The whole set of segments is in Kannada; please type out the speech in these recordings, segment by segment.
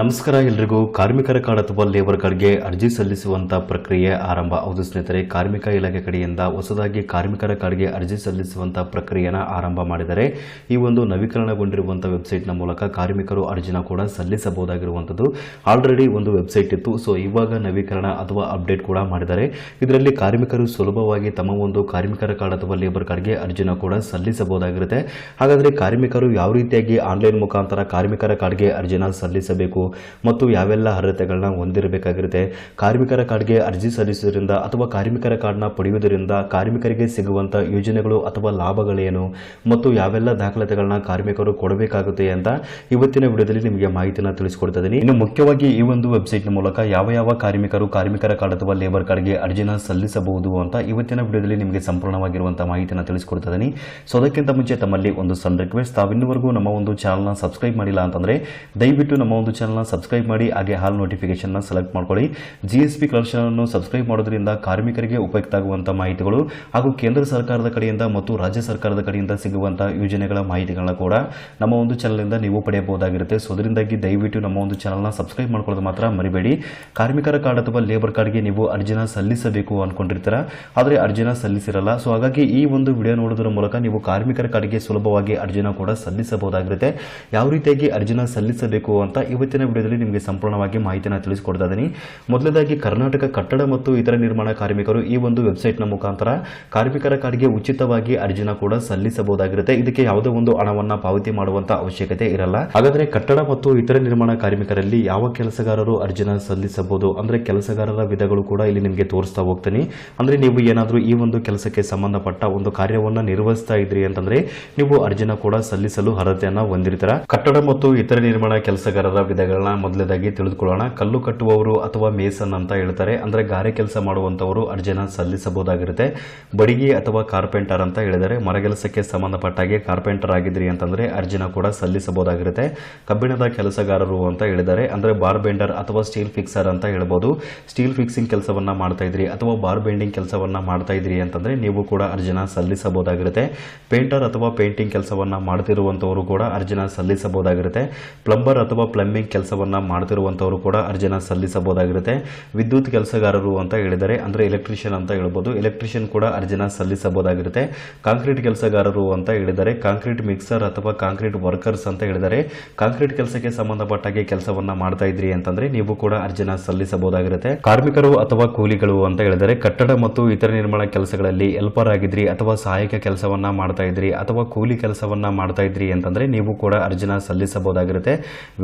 ನಮಸ್ಕಾರ ಎಲ್ರಿಗೂ. ಕಾರ್ಮಿಕರ ಕಾರ್ಡ್ ಅಥವಾ ಲೇಬರ್ ಕಾರ್ಡ್ಗೆ ಅರ್ಜಿ ಸಲ್ಲಿಸುವಂತ ಪ್ರಕ್ರಿಯೆ ಆರಂಭ. ಹೌದು ಸ್ನೇಹಿತರೆ, ಕಾರ್ಮಿಕ ಇಲಾಖೆ ಕಡೆಯಿಂದ ಹೊಸದಾಗಿ ಕಾರ್ಮಿಕರ ಕಾರ್ಡ್ಗೆ ಅರ್ಜಿ ಸಲ್ಲಿಸುವಂತ ಪ್ರಕ್ರಿಯೆನ ಆರಂಭ ಮಾಡಿದರೆ ಈ ಒಂದು ನವೀಕರಣಗೊಂಡಿರುವಂತಹ ವೆಬ್ಸೈಟ್ನ ಮೂಲಕ ಕಾರ್ಮಿಕರು ಅರ್ಜಿನ ಕೂಡ ಸಲ್ಲಿಸಬಹುದಾಗಿರುವಂಥದ್ದು. ಆಲ್ರೆಡಿ ಒಂದು ವೆಬ್ಸೈಟ್ ಇತ್ತು. ಸೊ, ಇವಾಗ ನವೀಕರಣ ಅಥವಾ ಅಪ್ಡೇಟ್ ಕೂಡ ಮಾಡಿದ್ದಾರೆ ಇದರಲ್ಲಿ ಕಾರ್ಮಿಕರು ಸುಲಭವಾಗಿ ತಮ್ಮ ಒಂದು ಕಾರ್ಮಿಕರ ಕಾರ್ಡ್ ಅಥವಾ ಲೇಬರ್ ಕಾರ್ಡ್ಗೆ ಅರ್ಜಿನ ಕೂಡ ಸಲ್ಲಿಸಬಹುದಾಗಿರುತ್ತೆ. ಹಾಗಾದರೆ ಕಾರ್ಮಿಕರು ಯಾವ ರೀತಿಯಾಗಿ ಆನ್ಲೈನ್ ಮುಖಾಂತರ ಕಾರ್ಮಿಕರ ಕಾರ್ಡ್ಗೆ ಅರ್ಜಿನ ಸಲ್ಲಿಸಬೇಕು ಮತ್ತು ಯಾವೆಲ್ಲ ಅರ್ಹತೆಗಳನ್ನ ಹೊಂದಿರಬೇಕಾಗಿರುತ್ತೆ. ಕಾರ್ಮಿಕರ ಕಾರ್ಡ್ಗೆ ಅರ್ಜಿ ಸಲ್ಲಿಸುವುದರಿಂದ ಅಥವಾ ಕಾರ್ಮಿಕರ ಕಾರ್ಡ್ನ ಪಡೆಯುವುದರಿಂದ ಕಾರ್ಮಿಕರಿಗೆ ಸಿಗುವಂಥ ಯೋಜನೆಗಳು ಅಥವಾ ಲಾಭಗಳೇನು ಮತ್ತು ಯಾವೆಲ್ಲ ದಾಖಲಾತಿಗಳನ್ನ ಕಾರ್ಮಿಕರು ಕೊಡಬೇಕಾಗುತ್ತೆ ಅಂತ ಇವತ್ತಿನ ವಿಡಿಯೋದಲ್ಲಿ ನಿಮಗೆ ಮಾಹಿತಿಯನ್ನು ತಿಳಿಸ್ಕೊಡ್ತಾ ಇನ್ನು ಮುಖ್ಯವಾಗಿ ಈ ಒಂದು ವೆಬ್ಸೈಟ್ನ ಮೂಲಕ ಯಾವ ಯಾವ ಕಾರ್ಮಿಕರು ಕಾರ್ಮಿಕರ ಕಾರ್ಡ್ ಅಥವಾ ಲೇಬರ್ ಕಾರ್ಡ್ಗೆ ಅರ್ಜಿನ ಸಲ್ಲಿಸಬಹುದು ಅಂತ ಇವತ್ತಿನ ವಿಡಿಯೋದಲ್ಲಿ ನಿಮಗೆ ಸಂಪೂರ್ಣವಾಗಿರುವಂತಹ ಮಾಹಿತಿಯನ್ನು ತಿಳಿಸ್ಕೊಡ್ತಾ ಇದ್ದೀನಿ ಸೊ ಅದಕ್ಕಿಂತ ಮುಂಚೆ ತಮ್ಮಲ್ಲಿ ಒಂದು ಸಣ್ಣ ರಿಕ್ವೆಸ್ಟ್ ತಾವಿನ್ನವರೆಗೂ ನಮ್ಮ ಒಂದು ಚಾನಲ್ನ ಸಬ್ಸ್ಕ್ರೈಬ್ ಮಾಡಿಲ್ಲ ಅಂತಂದ್ರೆ ದಯವಿಟ್ಟು ನಮ್ಮ ಒಂದು ಚಾನಲ್ನ ಸಬ್ಸ್ಕ್ರೈಬ್ ಮಾಡಿ, ಹಾಗೆ ಹಾಲ್ ನೋಟಿಫಿಕೇಶನ್ನ ಸೆಲೆಕ್ಟ್ ಮಾಡ್ಕೊಳ್ಳಿ. ಜಿ ಎಸ್ ಪಿ ಅನ್ನು ಸಬ್ಸ್ಕ್ರೈಬ್ ಮಾಡೋದ್ರಿಂದ ಕಾರ್ಮಿಕರಿಗೆ ಉಪಯುಕ್ತ ಆಗುವಂಥ ಮಾಹಿತಿಗಳು ಹಾಗೂ ಕೇಂದ್ರ ಸರ್ಕಾರದ ಕಡೆಯಿಂದ ಮತ್ತು ರಾಜ್ಯ ಸರ್ಕಾರದ ಕಡೆಯಿಂದ ಸಿಗುವಂಥ ಯೋಜನೆಗಳ ಮಾಹಿತಿಗಳನ್ನ ಕೂಡ ನಮ್ಮ ಒಂದು ಚಾನಲಿಂದ ನೀವು ಪಡೆಯಬಹುದಾಗಿರುತ್ತೆ. ಸೊ ಅದರಿಂದಾಗಿ ದಯವಿಟ್ಟು ನಮ್ಮ ಒಂದು ಚಾನಲ್ನ ಸಬ್ಸ್ಕ್ರೈಬ್ ಮಾಡ್ಕೊಳ್ಳೋದು ಮಾತ್ರ ಮರಿಬೇಡಿ. ಕಾರ್ಮಿಕರ ಕಾರ್ಡ್ ಅಥವಾ ಲೇಬರ್ ಕಾರ್ಡ್ಗೆ ನೀವು ಅರ್ಜಿನ ಸಲ್ಲಿಸಬೇಕು ಅಂದ್ಕೊಂಡಿರ್ತೀರ ಆದರೆ ಅರ್ಜಿನ ಸಲ್ಲಿಸಿರಲ್ಲ. ಸೊ ಹಾಗಾಗಿ ಈ ಒಂದು ವಿಡಿಯೋ ನೋಡೋದ್ರ ಮೂಲಕ ನೀವು ಕಾರ್ಮಿಕರ ಕಾರ್ಡ್ಗೆ ಸುಲಭವಾಗಿ ಅರ್ಜಿನ ಕೂಡ ಸಲ್ಲಿಸಬಹುದಾಗಿರುತ್ತೆ. ಯಾವ ರೀತಿಯಾಗಿ ಅರ್ಜಿನ ಸಲ್ಲಿಸಬೇಕು ಅಂತ ಇವತ್ತಿನ ವಿಡಿಯೋದಲ್ಲಿ ನಿಮಗೆ ಸಂಪೂರ್ಣವಾಗಿ ಮಾಹಿತಿಯನ್ನು ತಿಳಿಸಿಕೊಡ್ತಾ ಇದ್ದೀನಿ. ಮೊದಲನೇದಾಗಿ ಕರ್ನಾಟಕ ಕಟ್ಟಡ ಮತ್ತು ಇತರ ನಿರ್ಮಾಣ ಕಾರ್ಮಿಕರು ಈ ಒಂದು ವೆಬ್ಸೈಟ್ನ ಮುಖಾಂತರ ಕಾರ್ಮಿಕರ ಕಾರ್ಡ್ಗೆ ಉಚಿತವಾಗಿ ಅರ್ಜಿನ ಕೂಡ ಸಲ್ಲಿಸಬಹುದಾಗಿರುತ್ತೆ. ಇದಕ್ಕೆ ಯಾವುದೇ ಒಂದು ಹಣವನ್ನ ಪಾವತಿ ಮಾಡುವಂತ ಅವಶ್ಯಕತೆ ಇರಲ್ಲ. ಹಾಗಾದರೆ ಕಟ್ಟಡ ಮತ್ತು ಇತರ ನಿರ್ಮಾಣ ಕಾರ್ಮಿಕರಲ್ಲಿ ಯಾವ ಕೆಲಸಗಾರರು ಅರ್ಜಿನ ಸಲ್ಲಿಸಬಹುದು? ಅಂದ್ರೆ ಕೆಲಸಗಾರರ ವಿಧಗಳು ಕೂಡ ಇಲ್ಲಿ ನಿಮಗೆ ತೋರಿಸ್ತಾ ಹೋಗ್ತೀನಿ. ಅಂದ್ರೆ ನೀವು ಏನಾದರೂ ಈ ಒಂದು ಕೆಲಸಕ್ಕೆ ಸಂಬಂಧಪಟ್ಟ ಒಂದು ಕಾರ್ಯವನ್ನ ನಿರ್ವಹಿಸ್ತಾ ಇದ್ರಿ ಅಂತಂದ್ರೆ ನೀವು ಅರ್ಜಿನ ಕೂಡ ಸಲ್ಲಿಸಲು ಅರ್ಹತೆಯನ್ನು ಹೊಂದಿರ್ತೀರ. ಕಟ್ಟಡ ಮತ್ತು ಇತರ ನಿರ್ಮಾಣ ಕೆಲಸಗಾರರ ವಿಧಗಳನ್ನ ಮೊದಲೇದಾಗಿ ತಿಳಿದುಕೊಳ್ಳೋಣ. ಕಲ್ಲು ಕಟ್ಟುವವರು ಅಥವಾ ಮೇಸನ್ ಅಂತ ಹೇಳ್ತಾರೆ. ಅಂದ್ರೆ ಗಾರೆ ಕೆಲಸ ಮಾಡುವಂತವರು ಅರ್ಜಿನ ಸಲ್ಲಿಸಬಹುದಾಗಿರುತ್ತೆ. ಬಡಿಗೆ ಅಥವಾ ಕಾರ್ಪೆಂಟರ್ ಅಂತ ಹೇಳಿದರೆ ಮರಗೆಲಸಕ್ಕೆ ಸಂಬಂಧಪಟ್ಟಾಗೆ ಕಾರ್ಪೆಂಟರ್ ಆಗಿದ್ರಿ ಅಂತಂದ್ರೆ ಅರ್ಜಿನ ಕೂಡ ಸಲ್ಲಿಸಬಹುದಾಗಿರುತ್ತೆ. ಕಬ್ಬಿಣದ ಕೆಲಸಗಾರರು ಅಂತ ಹೇಳಿದರೆ ಅಂದ್ರೆ ಬಾರ್ ಬೆಂಡರ್ ಅಥವಾ ಸ್ಟೀಲ್ ಫಿಕ್ಸರ್ ಅಂತ ಹೇಳ್ಬೋದು. ಸ್ಟೀಲ್ ಫಿಕ್ಸಿಂಗ್ ಕೆಲಸವನ್ನ ಮಾಡ್ತಾ ಇದ್ರಿ ಅಥವಾ ಬಾರ್ ಬೆಂಡಿಂಗ್ ಕೆಲಸವನ್ನ ಮಾಡ್ತಾ ಇದ್ರಿ ಅಂತಂದ್ರೆ ನೀವು ಕೂಡ ಅರ್ಜಿನ ಸಲ್ಲಿಸಬಹುದಾಗಿರುತ್ತೆ. ಪೇಂಟರ್ ಅಥವಾ ಪೇಂಟಿಂಗ್ ಕೆಲಸವನ್ನ ಮಾಡ್ತಿರುವಂತವರು ಕೂಡ ಅರ್ಜಿನ ಸಲ್ಲಿಸಬಹುದಾಗಿರುತ್ತೆ. ಪ್ಲಂಬರ್ ಅಥವಾ ಪ್ಲಂಬಿಂಗ್ ಕೆಲಸವನ್ನ ಮಾಡ್ತಿರುವಂಥವರು ಕೂಡ ಅರ್ಜಿನ ಸಲ್ಲಿಸಬಹುದಾಗಿರುತ್ತೆ. ವಿದ್ಯುತ್ ಕೆಲಸಗಾರರು ಅಂತ ಹೇಳಿದರೆ, ಅಂದ್ರೆ ಎಲೆಕ್ಟ್ರಿಷಿಯನ್ ಅಂತ ಹೇಳ್ಬೋದು ಎಲೆಕ್ಟ್ರಿಷಿಯನ್ ಕೂಡ ಅರ್ಜಿನ ಸಲ್ಲಿಸಬಹುದಾಗಿರುತ್ತೆ. ಕಾಂಕ್ರೀಟ್ ಕೆಲಸಗಾರರು ಅಂತ ಹೇಳಿದರೆ ಕಾಂಕ್ರೀಟ್ ಮಿಕ್ಸರ್ ಅಥವಾ ಕಾಂಕ್ರೀಟ್ ವರ್ಕರ್ಸ್ ಅಂತ ಹೇಳಿದರೆ ಕಾಂಕ್ರೀಟ್ ಕೆಲಸಕ್ಕೆ ಸಂಬಂಧಪಟ್ಟಾಗಿ ಕೆಲಸವನ್ನ ಮಾಡ್ತಾ ಇದ್ರಿ ಅಂತಂದ್ರೆ ನೀವು ಕೂಡ ಅರ್ಜಿನ ಸಲ್ಲಿಸಬಹುದಾಗಿರುತ್ತೆ. ಕಾರ್ಮಿಕರು ಅಥವಾ ಕೂಲಿಗಳು ಅಂತ ಹೇಳಿದರೆ, ಕಟ್ಟಡ ಮತ್ತು ಇತರ ನಿರ್ಮಾಣ ಕೆಲಸಗಳಲ್ಲಿ ಹೆಲ್ಪರ್ ಆಗಿದ್ರಿ ಅಥವಾ ಸಹಾಯಕ ಕೆಲಸವನ್ನ ಮಾಡ್ತಾ ಇದ್ರಿ ಅಥವಾ ಕೂಲಿ ಕೆಲಸವನ್ನ ಮಾಡ್ತಾ ಇದ್ರಿ ಅಂತಂದ್ರೆ ನೀವು ಕೂಡ ಅರ್ಜಿನ ಸಲ್ಲಿಸಬಹುದಾಗಿರುತ್ತೆ.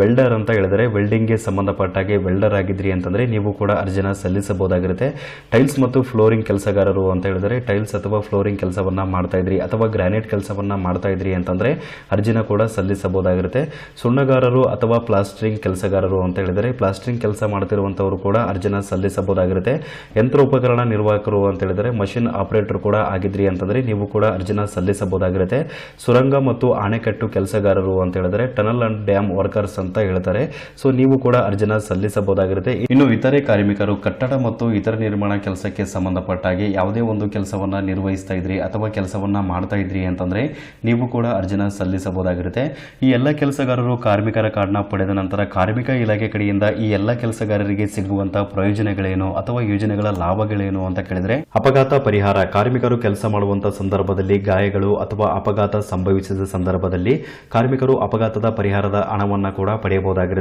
ವೆಲ್ಡರ್ ಅಂತ ಹೇಳಿದರೆ ವೆಲ್ಡಿಂಗ್ಗೆ ಸಂಬಂಧಪಟ್ಟಾಗೆ ವೆಲ್ಡರ್ ಆಗಿದ್ರಿ ಅಂತಂದ್ರೆ ನೀವು ಕೂಡ ಅರ್ಜಿನ ಸಲ್ಲಿಸಬಹುದಾಗಿರುತ್ತೆ. ಟೈಲ್ಸ್ ಮತ್ತು ಫ್ಲೋರಿಂಗ್ ಕೆಲಸಗಾರರು ಅಂತ ಹೇಳಿದರೆ ಟೈಲ್ಸ್ ಅಥವಾ ಫ್ಲೋರಿಂಗ್ ಕೆಲಸವನ್ನ ಮಾಡ್ತಾ ಇದ್ರಿ ಅಥವಾ ಗ್ರಾನೈಟ್ ಕೆಲಸವನ್ನ ಮಾಡ್ತಾ ಇದ್ರಿ ಅಂತಂದ್ರೆ ಅರ್ಜಿನ ಕೂಡ ಸಲ್ಲಿಸಬಹುದಾಗಿರುತ್ತೆ. ಸುಣ್ಣಗಾರರು ಅಥವಾ ಪ್ಲಾಸ್ಟ್ರಿಂಗ್ ಕೆಲಸಗಾರರು ಅಂತ ಹೇಳಿದರೆ ಪ್ಲಾಸ್ಟ್ರಿಂಗ್ ಕೆಲಸ ಮಾಡ್ತಿರುವಂತವರು ಕೂಡ ಅರ್ಜಿನ ಸಲ್ಲಿಸಬಹುದಾಗಿರುತ್ತೆ. ಯಂತ್ರೋಪಕರಣ ನಿರ್ವಾಹಕರು ಅಂತ ಹೇಳಿದರೆ ಮಷಿನ್ ಆಪರೇಟರ್ ಕೂಡ ಆಗಿದ್ರಿ ಅಂತಂದ್ರೆ ನೀವು ಕೂಡ ಅರ್ಜಿನ ಸಲ್ಲಿಸಬಹುದಾಗಿರುತ್ತೆ. ಸುರಂಗ ಮತ್ತು ಅಣೆಕಟ್ಟು ಕೆಲಸಗಾರರು ಅಂತ ಹೇಳಿದರೆ ಟನಲ್ ಅಂಡ್ ಡ್ಯಾಮ್ ವರ್ಕರ್ಸ್ ಅಂತ ಹೇಳ್ತಾರೆ. ಸೊ ನೀವು ಕೂಡ ಅರ್ಜಿನ ಸಲ್ಲಿಸಬಹುದಾಗಿರುತ್ತೆ. ಇನ್ನು ಇತರೆ ಕಾರ್ಮಿಕರು ಕಟ್ಟಡ ಮತ್ತು ಇತರ ನಿರ್ಮಾಣ ಕೆಲಸಕ್ಕೆ ಸಂಬಂಧಪಟ್ಟಾಗಿ ಯಾವುದೇ ಒಂದು ಕೆಲಸವನ್ನ ನಿರ್ವಹಿಸ್ತಾ ಇದ್ರಿ ಅಥವಾ ಕೆಲಸವನ್ನ ಮಾಡ್ತಾ ಇದ್ರಿ ಅಂತಂದ್ರೆ ನೀವು ಕೂಡ ಅರ್ಜಿನ ಸಲ್ಲಿಸಬಹುದಾಗಿರುತ್ತೆ. ಈ ಎಲ್ಲ ಕೆಲಸಗಾರರು ಕಾರ್ಮಿಕರ ಕಾರ್ಡ್ನ ಪಡೆದ ನಂತರ ಕಾರ್ಮಿಕ ಇಲಾಖೆ ಕಡೆಯಿಂದ ಈ ಎಲ್ಲ ಕೆಲಸಗಾರರಿಗೆ ಸಿಗುವಂತಹ ಪ್ರಯೋಜನಗಳೇನು ಅಥವಾ ಯೋಜನೆಗಳ ಲಾಭಗಳೇನು ಅಂತ ಕೇಳಿದ್ರೆ, ಅಪಘಾತ ಪರಿಹಾರ, ಕಾರ್ಮಿಕರು ಕೆಲಸ ಮಾಡುವಂತಹ ಸಂದರ್ಭದಲ್ಲಿ ಗಾಯಗಳು ಅಥವಾ ಅಪಘಾತ ಸಂಭವಿಸಿದ ಸಂದರ್ಭದಲ್ಲಿ ಕಾರ್ಮಿಕರು ಅಪಘಾತದ ಪರಿಹಾರದ ಹಣವನ್ನ ಕೂಡ ಪಡೆಯಬಹುದಾಗಿರುತ್ತೆ.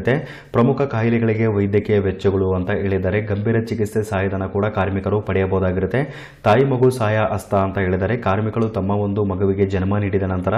ಪ್ರಮುಖ ಕಾಯಿಲೆಗಳಿಗೆ ವೈದ್ಯಕೀಯ ವೆಚ್ಚಗಳು ಅಂತ ಹೇಳಿದರೆ ಗಂಭೀರ ಚಿಕಿತ್ಸೆ ಸಹಾಯಧನ ಕೂಡ ಕಾರ್ಮಿಕರು ಪಡೆಯಬಹುದಾಗಿರುತ್ತೆ. ತಾಯಿ ಮಗು ಸಹಾಯ ಹಸ್ತ ಅಂತ ಹೇಳಿದರೆ ಕಾರ್ಮಿಕರು ತಮ್ಮ ಒಂದು ಮಗುವಿಗೆ ಜನ್ಮ ನೀಡಿದ ನಂತರ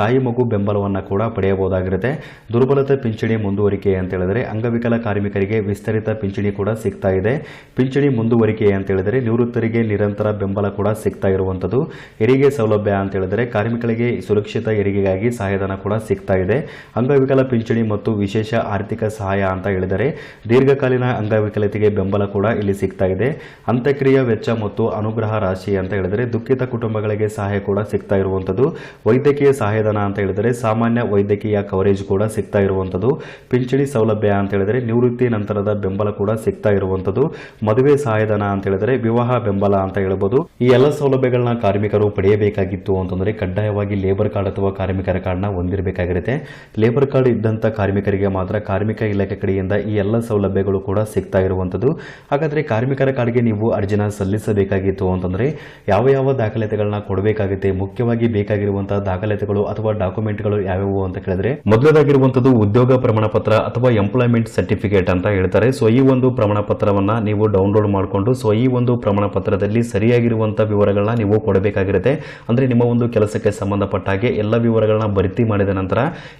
ತಾಯಿ ಮಗು ಬೆಂಬಲವನ್ನ ಕೂಡ ಪಡೆಯಬಹುದಾಗಿರುತ್ತೆ. ದುರ್ಬಲತೆ ಪಿಂಚಣಿ ಮುಂದುವರಿಕೆ ಅಂತ ಹೇಳಿದರೆ ಅಂಗವಿಕಲ ಕಾರ್ಮಿಕರಿಗೆ ವಿಸ್ತರಿತ ಪಿಂಚಣಿ ಕೂಡ ಸಿಗ್ತಾ ಇದೆ. ಪಿಂಚಣಿ ಮುಂದುವರಿಕೆ ಅಂತ ಹೇಳಿದರೆ ನಿವೃತ್ತರಿಗೆ ನಿರಂತರ ಬೆಂಬಲ ಕೂಡ ಸಿಗ್ತಾ ಇರುವಂಥದ್ದು. ಹೆರಿಗೆ ಸೌಲಭ್ಯ ಅಂತ ಹೇಳಿದರೆ ಕಾರ್ಮಿಕರಿಗೆ ಸುರಕ್ಷಿತ ಹೆರಿಗೆಗಾಗಿ ಸಹಾಯಧನ ಕೂಡ ಸಿಗ್ತಾ ಇದೆ. ಅಂಗವಿಕಲ ಪಿಂಚಣಿ ಮತ್ತು ವಿಶೇಷ ಆರ್ಥಿಕ ಸಹಾಯ ಅಂತ ಹೇಳಿದರೆ ದೀರ್ಘಕಾಲೀನ ಅಂಗವಿಕಲತೆಗೆ ಬೆಂಬಲ ಕೂಡ ಇಲ್ಲಿ ಸಿಗ್ತಾ ಇದೆ. ಅಂತ್ಯಕ್ರಿಯ ವೆಚ್ಚ ಮತ್ತು ಅನುಗ್ರಹ ರಾಶಿ ಅಂತ ಹೇಳಿದರೆ ದುಃಖಿತ ಕುಟುಂಬಗಳಿಗೆ ಸಹಾಯ ಕೂಡ ಸಿಗ್ತಾ ಇರುವಂಥದ್ದು. ವೈದ್ಯಕೀಯ ಸಹಾಯಧನ ಅಂತ ಹೇಳಿದರೆ ಸಾಮಾನ್ಯ ವೈದ್ಯಕೀಯ ಕವರೇಜ್ ಕೂಡ ಸಿಗ್ತಾ ಇರುವಂಥದ್ದು. ಪಿಂಚಣಿ ಸೌಲಭ್ಯ ಅಂತ ಹೇಳಿದರೆ ನಿವೃತ್ತಿ ನಂತರದ ಬೆಂಬಲ ಕೂಡ ಸಿಗ್ತಾ ಇರುವಂಥದ್ದು. ಮದುವೆ ಸಹಾಯಧನ ಅಂತ ಹೇಳಿದರೆ ವಿವಾಹ ಬೆಂಬಲ ಅಂತ ಹೇಳ್ಬೋದು. ಈ ಎಲ್ಲ ಸೌಲಭ್ಯಗಳನ್ನ ಕಾರ್ಮಿಕರು ಪಡೆಯಬೇಕಾಗಿತ್ತು ಅಂತಂದ್ರೆ ಕಡ್ಡಾಯವಾಗಿ ಲೇಬರ್ ಕಾರ್ಡ್ ಅಥವಾ ಕಾರ್ಮಿಕರ ಕಾರ್ಡ್ನ ಹೊಂದಿರಬೇಕಾಗಿರುತ್ತೆ. ಲೇಬರ್ ಕಾರ್ಡ್ ಇದ್ದಂಥ ಕಾರ್ಮಿಕರಿಗೆ ಮಾತ್ರ ಕಾರ್ಮಿಕ ಇಲಾಖೆ ಕಡೆಯಿಂದ ಈ ಎಲ್ಲ ಸೌಲಭ್ಯಗಳು ಕೂಡ ಸಿಗ್ತಾ ಇರುವಂಥದ್ದು. ಹಾಗಾದರೆ ಕಾರ್ಮಿಕರ ಕಾರ್ಡ್ಗೆ ನೀವು ಅರ್ಜಿನ ಸಲ್ಲಿಸಬೇಕಾಗಿತ್ತು ಅಂತಂದರೆ ಯಾವ ಯಾವ ದಾಖಲಾತಿಗಳನ್ನ ಕೊಡಬೇಕಾಗುತ್ತೆ, ಮುಖ್ಯವಾಗಿ ಬೇಕಾಗಿರುವಂತಹ ದಾಖಲಾತಿಗಳು ಅಥವಾ ಡಾಕ್ಯುಮೆಂಟ್ಗಳು ಯಾವ್ಯಾವು ಅಂತ ಕೇಳಿದ್ರೆ ಮೊದಲದಾಗಿರುವಂಥದ್ದು ಉದ್ಯೋಗ ಪ್ರಮಾಣ ಪತ್ರ ಅಥವಾ ಎಂಪ್ಲಾಯ್ಮೆಂಟ್ ಸರ್ಟಿಫಿಕೇಟ್ ಅಂತ ಹೇಳ್ತಾರೆ. ಸೊ, ಈ ಒಂದು ಪ್ರಮಾಣ ಪತ್ರವನ್ನ ನೀವು ಡೌನ್ಲೋಡ್ ಮಾಡಿಕೊಂಡು, ಸೊ, ಈ ಒಂದು ಪ್ರಮಾಣ ಪತ್ರದಲ್ಲಿ ಸರಿಯಾಗಿರುವಂತಹ ವಿವರಗಳನ್ನ ನೀವು ಕೊಡಬೇಕಾಗಿರುತ್ತೆ. ಅಂದ್ರೆ ನಿಮ್ಮ ಒಂದು ಕೆಲಸಕ್ಕೆ ಸಂಬಂಧಪಟ್ಟ ಹಾಗೆ ಎಲ್ಲ ವಿವರಗಳನ್ನ ಭರ್ತಿ ಮಾಡಿದ ನಂತರ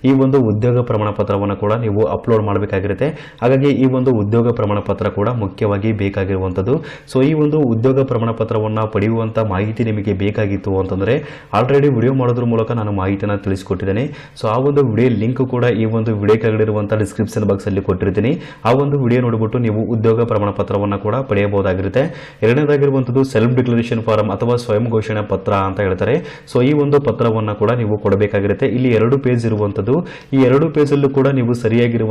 ಈ ಒಂದು ಉದ್ಯೋಗ ಪ್ರಮಾಣ ಪತ್ರವನ್ನು ಕೂಡ ನೀವು ಅಪ್ಲೋಡ್ ಮಾಡಬೇಕಾಗಿರುತ್ತೆ. ಹಾಗಾಗಿ ಈ ಒಂದು ಉದ್ಯೋಗ ಪ್ರಮಾಣ ಪತ್ರ ಕೂಡ ಮುಖ್ಯವಾಗಿ ಬೇಕಾಗಿರುವಂಥದ್ದು ಸೊ ಈ ಒಂದು ಉದ್ಯೋಗ ಪ್ರಮಾಣ ಪತ್ರವನ್ನು ಪಡೆಯುವಂಥ ಮಾಹಿತಿ ನಿಮಗೆ ಬೇಕಾಗಿತ್ತು ಅಂತಂದರೆ ಆಲ್ರೆಡಿ ವಿಡಿಯೋ ಮಾಡೋದ್ರ ಮೂಲಕ ನಾನು ಮಾಹಿತಿಯನ್ನು ತಿಳಿಸ್ಕೊಟ್ಟಿದ್ದೇನೆ. ಸೊ ಆ ಒಂದು ವಿಡಿಯೋ ಲಿಂಕ್ ಕೂಡ ಈ ಒಂದು ವಿಡಿಯೋ ಕೆಳಗಡಿರುವಂಥ ಡಿಸ್ಕ್ರಿಪ್ಷನ್ ಬಾಕ್ಸಲ್ಲಿ ಕೊಟ್ಟಿರ್ತೀನಿ. ಆ ಒಂದು ವಿಡಿಯೋ ನೋಡಿಬಿಟ್ಟು ನೀವು ಉದ್ಯೋಗ ಪ್ರಮಾಣ ಪತ್ರವನ್ನು ಕೂಡ ಪಡೆಯಬಹುದಾಗಿರುತ್ತೆ. ಎರಡನೇದಾಗಿರುವಂಥದ್ದು ಸೆಲ್ಫ್ ಡಿಕ್ಲರೇಷನ್ ಫಾರಂ ಅಥವಾ ಸ್ವಯಂ ಘೋಷಣೆ ಪತ್ರ ಅಂತ ಹೇಳ್ತಾರೆ. ಸೊ ಈ ಒಂದು ಪತ್ರವನ್ನು ಕೂಡ ನೀವು ಕೊಡಬೇಕಾಗಿರುತ್ತೆ. ಇಲ್ಲಿ ಎರಡು ಪೇಜ್ ಇರುವಂಥದ್ದು ಈ ಎರಡು ಪೇಜಲ್ಲೂ ಕೂಡ ನೀವು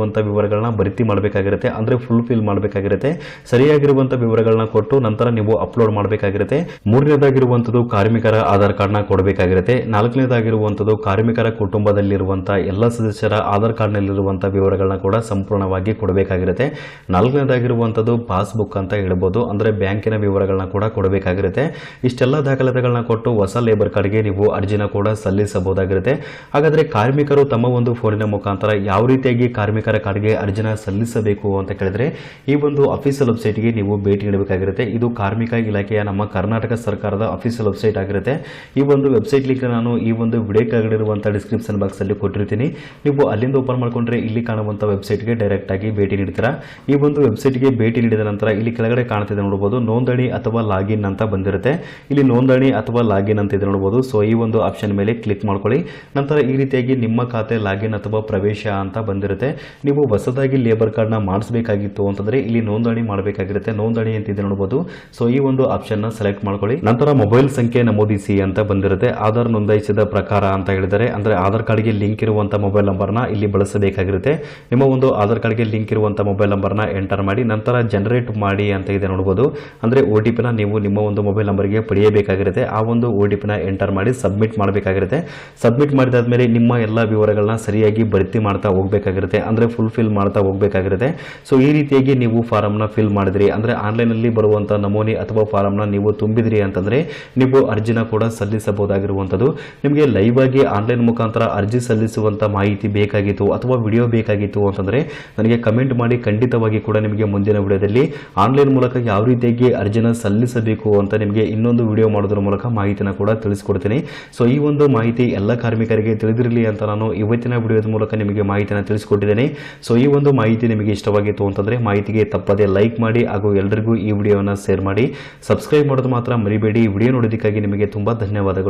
ಸರಿಯಾಗಿರುವಂಥ ವಿವರಗಳನ್ನ ಭರ್ತಿ ಮಾಡಬೇಕಾಗಿರುತ್ತೆ, ಅಂದರೆ ಫುಲ್ ಫಿಲ್ ಮಾಡಬೇಕಾಗಿರುತ್ತೆ. ಸರಿಯಾಗಿರುವಂಥ ವಿವರಗಳನ್ನ ಕೊಟ್ಟು ನಂತರ ನೀವು ಅಪ್ಲೋಡ್ ಮಾಡಬೇಕಾಗಿರುತ್ತೆ. ಮೂರನೇದಾಗಿರುವಂಥದ್ದು ಕಾರ್ಮಿಕರ ಆಧಾರ್ ಕಾರ್ಡ್ನ ಕೊಡಬೇಕಾಗಿರುತ್ತೆ. ನಾಲ್ಕನೇದಾಗಿರುವಂಥದ್ದು ಕಾರ್ಮಿಕರ ಕುಟುಂಬದಲ್ಲಿರುವಂಥ ಎಲ್ಲ ಸದಸ್ಯರ ಆಧಾರ್ ಕಾರ್ಡ್ನಲ್ಲಿರುವಂಥ ವಿವರಗಳನ್ನ ಕೂಡ ಸಂಪೂರ್ಣವಾಗಿ ಕೊಡಬೇಕಾಗಿರುತ್ತೆ. ನಾಲ್ಕನೇದಾಗಿರುವಂಥದ್ದು ಪಾಸ್ಬುಕ್ ಅಂತ ಹೇಳ್ಬೋದು, ಅಂದರೆ ಬ್ಯಾಂಕಿನ ವಿವರಗಳನ್ನ ಕೂಡ ಕೊಡಬೇಕಾಗಿರುತ್ತೆ. ಇಷ್ಟೆಲ್ಲ ದಾಖಲಾತಿಗಳನ್ನ ಕೊಟ್ಟು ಹೊಸ ಲೇಬರ್ ಕಾರ್ಡ್ಗೆ ನೀವು ಅರ್ಜಿನ ಕೂಡ ಸಲ್ಲಿಸಬಹುದಾಗಿರುತ್ತೆ. ಹಾಗಾದರೆ ಕಾರ್ಮಿಕರು ತಮ್ಮ ಒಂದು ಫೋನಿನ ಮುಖಾಂತರ ಯಾವ ರೀತಿಯಾಗಿ ಕಾರ್ಮಿಕರ ಕಾರ್ಡ್ಗೆ ಅರ್ಜಿನ ಸಲ್ಲಿಸಬೇಕು ಅಂತ ಕೇಳಿದ್ರೆ, ಈ ಒಂದು ಅಫಿಷಿಯಲ್ ವೆಬ್ಸೈಟ್ಗೆ ನೀವು ಭೇಟಿ ನೀಡಬೇಕಾಗಿರುತ್ತೆ. ಇದು ಕಾರ್ಮಿಕ ಇಲಾಖೆಯ ನಮ್ಮ ಕರ್ನಾಟಕ ಸರ್ಕಾರದ ಅಫಿಷಿಯಲ್ ವೆಬ್ಸೈಟ್ ಆಗಿರುತ್ತೆ. ಈ ಒಂದು ವೆಬ್ಸೈಟ್ ಲಿಂಕ್ ನಾನು ಈ ಒಂದು ವಿಡಿಯೋ ಕೆಳಗಡೆ ಡಿಸ್ಕ್ರಿಪ್ಷನ್ ಬಾಕ್ಸಲ್ಲಿ ಕೊಟ್ಟಿರ್ತೀನಿ. ನೀವು ಅಲ್ಲಿಂದ ಓಪನ್ ಮಾಡ್ಕೊಂಡ್ರೆ ಇಲ್ಲಿ ಕಾಣುವಂಥ ವೆಬ್ಸೈಟ್ಗೆ ಡೈರೆಕ್ಟ್ ಆಗಿ ಭೇಟಿ ನೀಡ್ತೀರಾ. ಈ ಒಂದು ವೆಬ್ಸೈಟ್ಗೆ ಭೇಟಿ ನೀಡಿದ ನಂತರ ಇಲ್ಲಿ ಕೆಳಗಡೆ ಕಾಣ್ತಿದೆ ನೋಡಬಹುದು ನೋಂದಣಿ ಅಥವಾ ಲಾಗಿನ್ ಅಂತ ಬಂದಿರುತ್ತೆ. ಇಲ್ಲಿ ನೋಂದಣಿ ಅಥವಾ ಲಾಗಿನ್ ಅಂತ ಇದೆ ನೋಡಬಹುದು ಸೊ ಈ ಒಂದು ಆಪ್ಷನ್ ಮೇಲೆ ಕ್ಲಿಕ್ ಮಾಡ್ಕೊಳ್ಳಿ. ನಂತರ ಈ ರೀತಿಯಾಗಿ ನಿಮ್ಮ ಖಾತೆ ಲಾಗಿನ್ ಅಥವಾ ಪ್ರವೇಶ ಅಂತ ಬಂದಿರುತ್ತೆ. ನೀವು ಹೊಸದಾಗಿ ಲೇಬರ್ ಕಾರ್ಡ್ನ ಮಾಡಿಸಬೇಕಾಗಿತ್ತು ಅಂತಂದ್ರೆ ಇಲ್ಲಿ ನೋಂದಣಿ ಮಾಡಬೇಕಾಗಿರುತ್ತೆ. ನೋಂದಣಿ ಅಂತ ಇದೆ ನೋಡಬಹುದು ಸೊ ಈ ಒಂದು ಆಪ್ಷನ್ನ ಸೆಲೆಕ್ಟ್ ಮಾಡ್ಕೊಳ್ಳಿ. ನಂತರ ಮೊಬೈಲ್ ಸಂಖ್ಯೆ ನಮೂದಿಸಿ ಅಂತ ಬಂದಿರುತ್ತೆ. ಆಧಾರ್ ನೋಂದಾಯಿಸಿದ ಪ್ರಕಾರ ಅಂತ ಹೇಳಿದರೆ, ಅಂದ್ರೆ ಆಧಾರ್ ಕಾರ್ಡ್ಗೆ ಲಿಂಕ್ ಇರುವಂಥ ಮೊಬೈಲ್ ನಂಬರ್ನ ಇಲ್ಲಿ ಬಳಸಬೇಕಾಗಿರುತ್ತೆ. ನಿಮ್ಮ ಒಂದು ಆಧಾರ್ ಕಾರ್ಡ್ಗೆ ಲಿಂಕ್ ಇರುವಂಥ ಮೊಬೈಲ್ ನಂಬರ್ನ ಎಂಟರ್ ಮಾಡಿ, ನಂತರ ಜನರೇಟ್ ಮಾಡಿ ಅಂತ ಇದೆ ನೋಡಬಹುದು ಅಂದ್ರೆ ಒ ಟಿ ಪಿನ ನೀವು ನಿಮ್ಮ ಒಂದು ಮೊಬೈಲ್ ನಂಬರ್ಗೆ ಪಡೆಯಬೇಕಾಗಿರುತ್ತೆ. ಆ ಒಂದು ಒ ಟಿ ಪಿನ ಎಂಟರ್ ಮಾಡಿ ಸಬ್ಮಿಟ್ ಮಾಡಬೇಕಾಗಿರುತ್ತೆ. ಸಬ್ಮಿಟ್ ಮಾಡಿದಾದ್ಮೇಲೆ ನಿಮ್ಮ ಎಲ್ಲ ವಿವರಗಳನ್ನ ಸರಿಯಾಗಿ ಭರ್ತಿ ಮಾಡ್ತಾ ಹೋಗಬೇಕಾಗಿರುತ್ತೆ. ಫುಲ್ ಫಿಲ್ ಮಾಡ್ತಾ ಹೋಗಬೇಕಾಗಿರುತ್ತೆ. ಸೊ ಈ ರೀತಿಯಾಗಿ ನೀವು ಫಾರಮ್ನ ಫಿಲ್ ಮಾಡಿದ್ರಿ. ಅಂದರೆ ಆನ್ಲೈನಲ್ಲಿ ಬರುವಂಥ ನಮೂನೆ ಅಥವಾ ಫಾರಮ್ನ ನೀವು ತುಂಬಿದ್ರಿ ಅಂತಂದರೆ ನೀವು ಅರ್ಜಿನ ಕೂಡ ಸಲ್ಲಿಸಬಹುದಾಗಿರುವಂಥದ್ದು. ನಿಮಗೆ ಲೈವ್ ಆಗಿ ಆನ್ಲೈನ್ ಮುಖಾಂತರ ಅರ್ಜಿ ಸಲ್ಲಿಸುವಂಥ ಮಾಹಿತಿ ಬೇಕಾಗಿತ್ತು ಅಥವಾ ವಿಡಿಯೋ ಬೇಕಾಗಿತ್ತು ಅಂತಂದರೆ ನನಗೆ ಕಮೆಂಟ್ ಮಾಡಿ ಖಂಡಿತವಾಗಿ ಕೂಡ ನಿಮಗೆ ಮುಂದಿನ ವಿಡಿಯೋದಲ್ಲಿ ಆನ್ಲೈನ್ ಮೂಲಕ ಯಾವ ರೀತಿಯಾಗಿ ಅರ್ಜಿನ ಸಲ್ಲಿಸಬೇಕು ಅಂತ ನಿಮಗೆ ಇನ್ನೊಂದು ವಿಡಿಯೋ ಮಾಡೋದ್ರ ಮೂಲಕ ಮಾಹಿತಿನ ಕೂಡ ತಿಳಿಸ್ಕೊಡ್ತೀನಿ. ಸೊ ಈ ಒಂದು ಮಾಹಿತಿ ಎಲ್ಲ ಕಾರ್ಮಿಕರಿಗೆ ತಿಳಿದಿರಲಿ ಅಂತ ನಾನು ಇವತ್ತಿನ ವಿಡಿಯೋದ ಮೂಲಕ ನಿಮಗೆ ಮಾಹಿತಿನ ತಿಳಿಸ್ಕೊಟ್ಟಿದ್ದೇನೆ. ಸೊ ಈ ಒಂದು ಮಾಹಿತಿ ನಿಮಗೆ ಇಷ್ಟವಾಗಿತ್ತು ಅಂತಂದರೆ ಮಾಹಿತಿಗೆ ತಪ್ಪದೇ ಲೈಕ್ ಮಾಡಿ ಹಾಗೂ ಎಲ್ಲರಿಗೂ ಈ ವಿಡಿಯೋನ ಶೇರ್ ಮಾಡಿ. ಸಬ್ಸ್ಕ್ರೈಬ್ ಮಾಡೋದು ಮಾತ್ರ ಮರಿಬೇಡಿ. ವಿಡಿಯೋ ನೋಡೋದಕ್ಕಾಗಿ ನಿಮಗೆ ತುಂಬ ಧನ್ಯವಾದಗಳು.